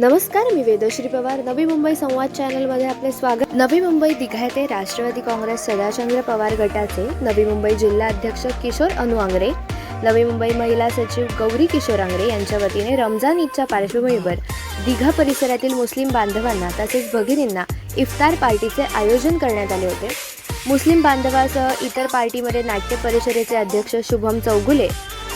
नमस्कार मी वेदश्री पवार. नवी मुंबई संवाद चॅनलमध्ये आपले स्वागत. नवी मुंबई दिघा येथे राष्ट्रवादी काँग्रेस सदाचंद्र पवार गटाचे. नवी मुंबई जिल्हा अध्यक्ष किशोर अनुआंग्रे. नवी मुंबई महिला सचिव गौरी किशोर आंगरे यांच्या वतीने रमजान ईदच्या पार्श्वभूमीवर दिघा परिसरातील मुस्लिम बांधवांना तसेच भगिनींना इफ्तार पार्टीचे आयोजन करण्यात आले होते. मुस्लिम बांधवासह इतर पार्टीमध्ये नाट्य परिषदेचे अध्यक्ष शुभम चौगुले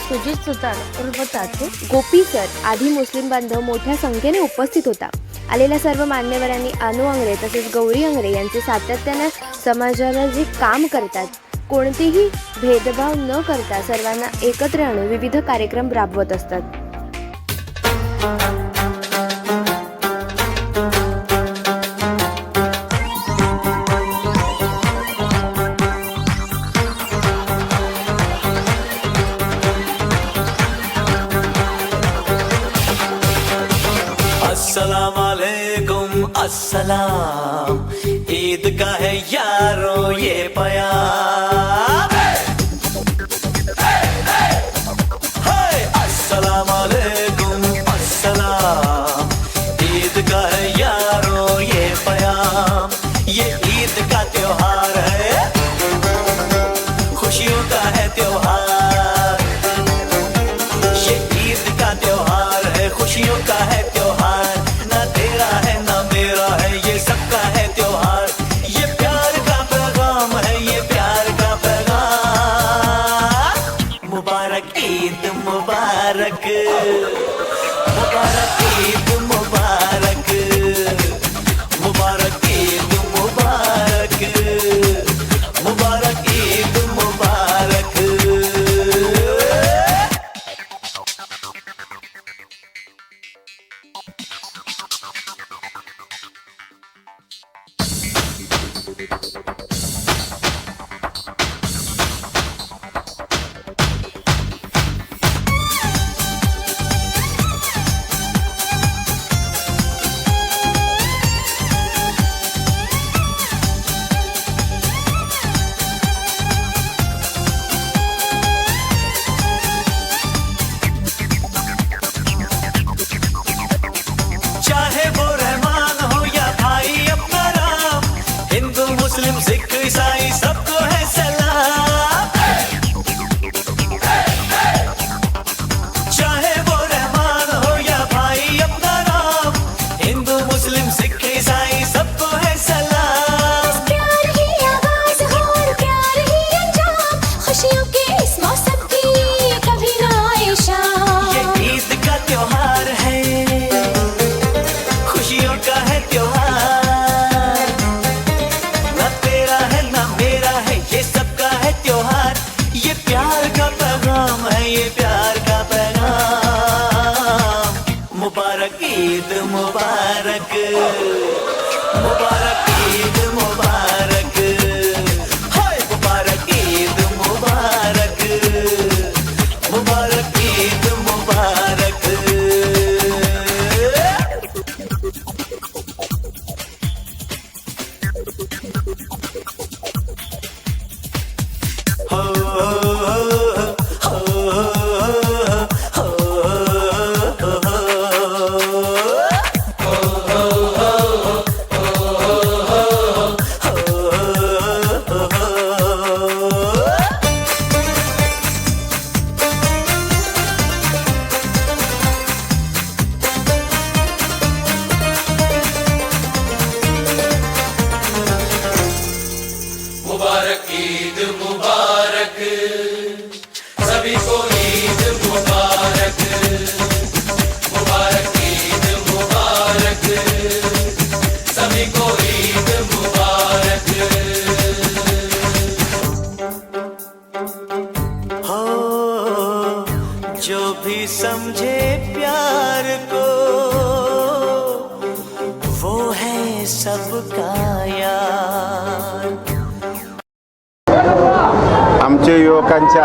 सुजित सुतार उर्फ गोपीचर गोपी सर मुस्लिम बांधव मोठ्या संख्येने उपस्थित होता. आलेल्या सर्व मान्यवरांनी अनु अंगरे तसेच गौरी अंगरे यांचे सातत्याने समाजाला जे काम करतात. कोणतेही भेदभाव न करता सर्वांना एकत्र आणून विविध कार्यक्रम राबवत असतात. अस्सलाम वालेकुम अस्सलाम। ईद का है यारो, ये अस्सलाम। ईद का है यारो, ये ये ईद का त्योहार है। खुशियों का है त्योहार। मुबारक ईद मुबारक मुबारक ईद मुबारक मुबारक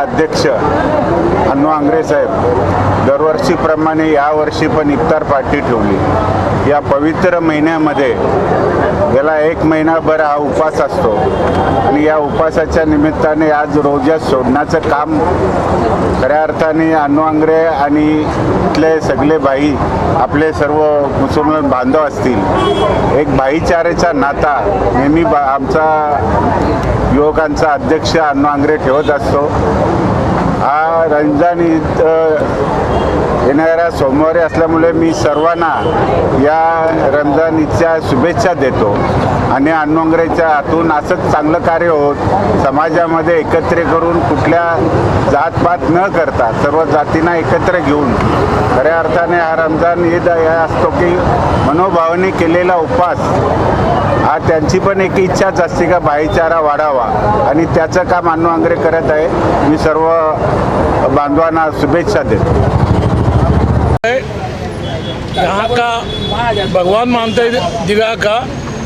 अध्यक्ष अण्णू आंग्रे साहेब दरवर्षीप्रमाणे यावर्षी पण इफ्तार पार्टी ठेवली. या पवित्र महिन्यामध्ये गेला एक महिनाभर हा उपवास असतो. आणि या उपवासाच्या निमित्ताने आज रोजा सोडण्याचं काम खऱ्या अर्थाने अण्वांगरे आणि इथले सगळे भाई आपले सर्व मुसलमान बांधव असतील. एक भाईचारेचा नाता नेहमी बा आमचा युवकांचा अध्यक्ष अण्वांगरे ठेवत असतो. हा रमजान ईद येणाऱ्या सोमवारी असल्यामुळे मी सर्वांना या रमजान ईदच्या शुभेच्छा देतो. आणि अण्णोंगरेच्या हातून असंच चांगलं कार्य होत समाजामध्ये एकत्र करून कुठल्या जातपात न करता सर्व जातींना एकत्र घेऊन खऱ्या अर्थाने हा रमजान ईद असतो की मनोभावाने केलेला उपवास. हा त्यांची पण एक इच्छाच असते का भाईचारा वाढावा. आणि त्याचं काम अण्णू आंग्रे करत आहे. मी सर्व बांधवांना शुभेच्छा देतो. यहाँ का भगवान मानते हैं का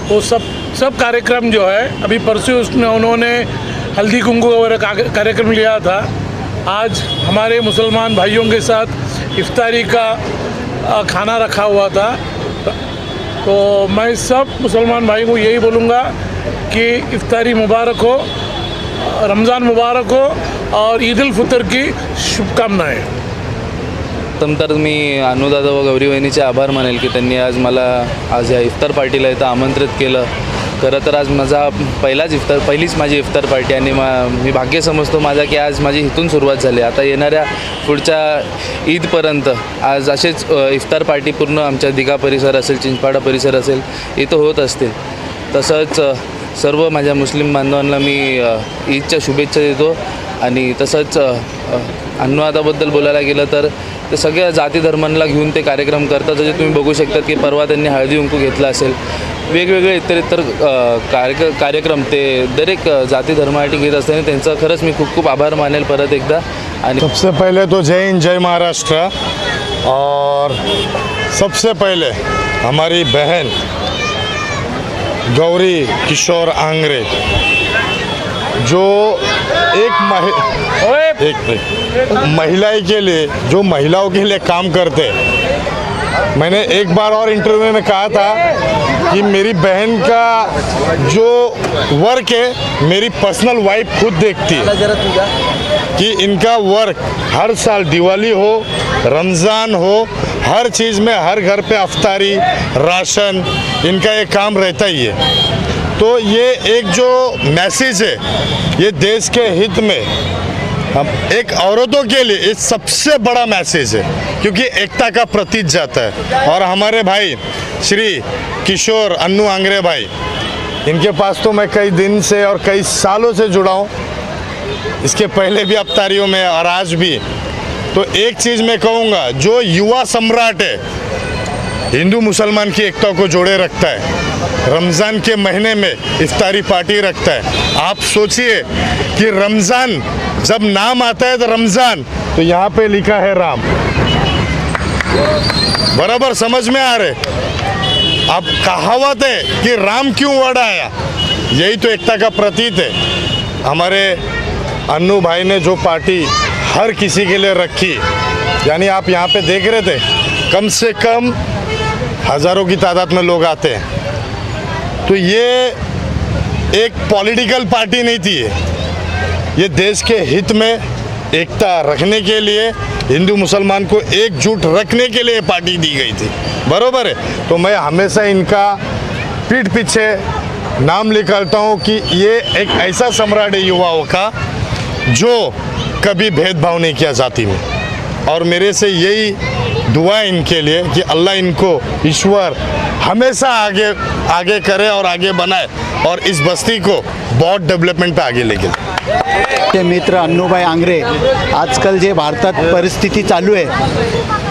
वो सब सब कार्यक्रम जो है अभी परसों उसमें उन्होंने हल्दी कुंकू वगैरह का- कार्यक्रम लिया था। आज हमारे मुसलमान भाइयों के साथ इफ्तारी का खाना रखा हुआ था। तो मैं सब मुसलमान भाई को यही बोलूँगा कि इफ्तारी मुबारक हो रमज़ान मुबारक हो और ईद उल फितर की शुभकामनाएं। प्रथम तर मी अनुदादा व गौरी वहिनीचे आभार मानेल की त्यांनी आज मला आज या इफ्तार पार्टीला इथं आमंत्रित केलं. खरं तर आज माझा पहिलाच इफ्तार पहिलीच माझी इफ्तार पार्टी आणि मा मी भाग्य समजतो माझा की आज माझी इथून सुरुवात झाली. आता येणाऱ्या पुढच्या ईदपर्यंत आज असेच इफ्तार पार्टी पूर्ण आमच्या दिघा परिसर असेल चिंचपाडा परिसर असेल इथं होत असतील. तसंच सर्व माझ्या मुस्लिम बांधवांना मी ईदच्या शुभेच्छा देतो. आणि तसंच अनुवादाबद्दल बोलायला गेलं तर ते सगळ्या जाती धर्मांना घेऊन ते कार्यक्रम करतात. जसे तुम्ही बघू शकतात की परवा त्यांनी हळदी कुंकू घेतला असेल. वेगवेगळे इतर इतर कार्य कार्यक्रम ते दरेक जाती धर्मासाठी घेत असताना त्यांचं खरंच मी खूप खूप आभार मानेल परत एकदा. आणि सबसे पहले तो जय हिंद जय महाराष्ट्र. और सबसे पहले हमारी बहन गौरी किशोर आंगरे जो एक महि एक महिलाएँ के लिए जो महिलाओं के लिए काम करते मैंने एक बार और इंटरव्यू में कहा था कि मेरी बहन का जो वर्क है मेरी पर्सनल वाइफ खुद देखती है। कि इनका वर्क हर साल दिवाली हो रमज़ान हो हर चीज़ में हर घर पे अफ्तारी राशन इनका ये काम रहता ही है। तो ये एक जो मैसेज है, ये देश के हित में, हम एक औरतों के लिए ये सबसे बड़ा मैसेज है, क्योंकि एकता का प्रतीक जाता है। और हमारे भाई, श्री किशोर अन्नू आंग्रे भाई, इनके पास तो मैं कई दिन से और कई सालों से जुड़ा हूँ। इसके पहले भी अवतारियों में और आज भी। तो एक चीज़ मैं कहूँगा, जो युवा सम्राट है हिंदू मुसलमान की एकता को जोड़े रखता है। रमज़ान के महीने में इफ्तारी पार्टी रखता है। आप सोचिए कि रमज़ान जब नाम आता है तो रमज़ान तो यहाँ पे लिखा है राम। बराबर समझ में आ रहे? अब कहावत है कि राम क्यों वर्ड आया? यही तो एकता का प्रतीत है। हमारे अन्नू भाई ने जो पार्टी हर किसी के लिए रखी, यानी आप यहाँ पे देख रहे थे, कम से कम हज़ारों की तादाद में लोग आते हैं। तो ये एक पॉलिटिकल पार्टी नहीं थी ये। देश के हित में एकता रखने के लिए, हिंदू मुसलमान को एकजुट रखने के लिए पार्टी दी गई थी। बरोबर है? तो मैं हमेशा इनका पीठ पीछे नाम निकालता हूँ कि ये एक ऐसा सम्राट है युवाओं का, जो कभी भेदभाव नहीं किया जाति में। और मेरे से यही दुआ इनके लिए कि अल्लाह इनको ईश्वर हमेशा आगे आगे करे और आगे बनाए और इस बस्ती को बहुत डेवलपमेंट पे आगे लेके ते मित्र अन्नूभाई आंग्रे आजकाल जे भारतात परिस्थिती चालू आहे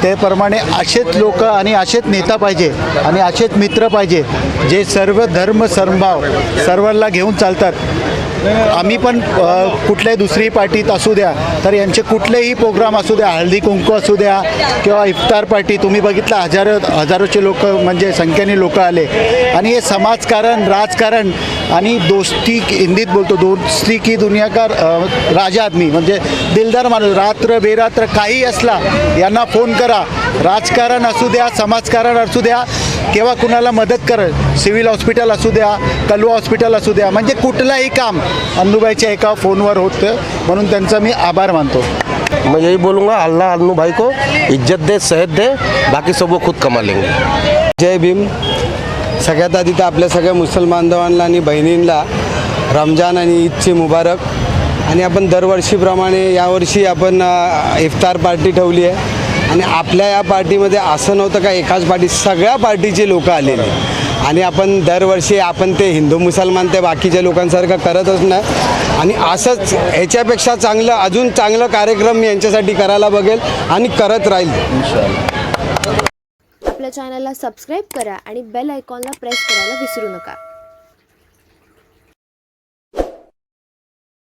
त्याप्रमाणे असेच लोक आणि असेच नेता पाहिजे आणि असेच मित्र पाहिजे जे सर्व धर्म समभाव सर्वांना घेऊन चालतात. आम्ही पण कुठल्याही दुसरी पार्टीत असू द्या तर यांचे कुठलेही प्रोग्राम असू द्या हळदी कुंकू असू द्या किंवा इफ्तार पार्टी तुम्ही बघितलं हजारो हजारोचे लोक म्हणजे संख्येने लोक आले. आणि हे समाजकारण राजकारण आणि दोस्ती हिंदीत बोलतो दोस्ती की दुनिया का राजा आदमी म्हणजे दिलदार माणूस रात्र बेरात्र काही असला यांना फोन करा. राजकारण असू द्या समाजकारण असू द्या किंवा कुणाला मदत करत सिव्हिल हॉस्पिटल असू द्या कलवा हॉस्पिटल असू द्या म्हणजे कुठलाही काम अन्नूबाईच्या एका फोनवर होतं म्हणून त्यांचा मी आभार मानतो. मैं यही बोलूँगा अल्लाह अन्नू भाई को इज्जत दे सेहत दे बाकी सब वो खुद कमा लेंगे। जय भीम। सगळ्यात आधी तर आपल्या सगळ्या मुसलमान बांधवांना आणि बहिणींना रमजान आणि ईदची मुबारक. आणि आपण दरवर्षीप्रमाणे यावर्षी आपण इफ्तार पार्टी ठेवली आहे. आणि आपल्या या पार्टीमध्ये असं नव्हतं का एकाच पार्टी सगळ्या पार्टीचे लोक आलेले आणि आपण दरवर्षी आपण ते हिंदू मुसलमान ते बाकीच्या लोकांसारखं करतच नाही. आणि असंच ह्याच्यापेक्षा चांगलं अजून चांगलं कार्यक्रम मी यांच्यासाठी करायला बघेल आणि करत राहील. आपल्या चॅनलला सबस्क्राईब करा आणि बेल आयकॉनला प्रेस करायला विसरू नका.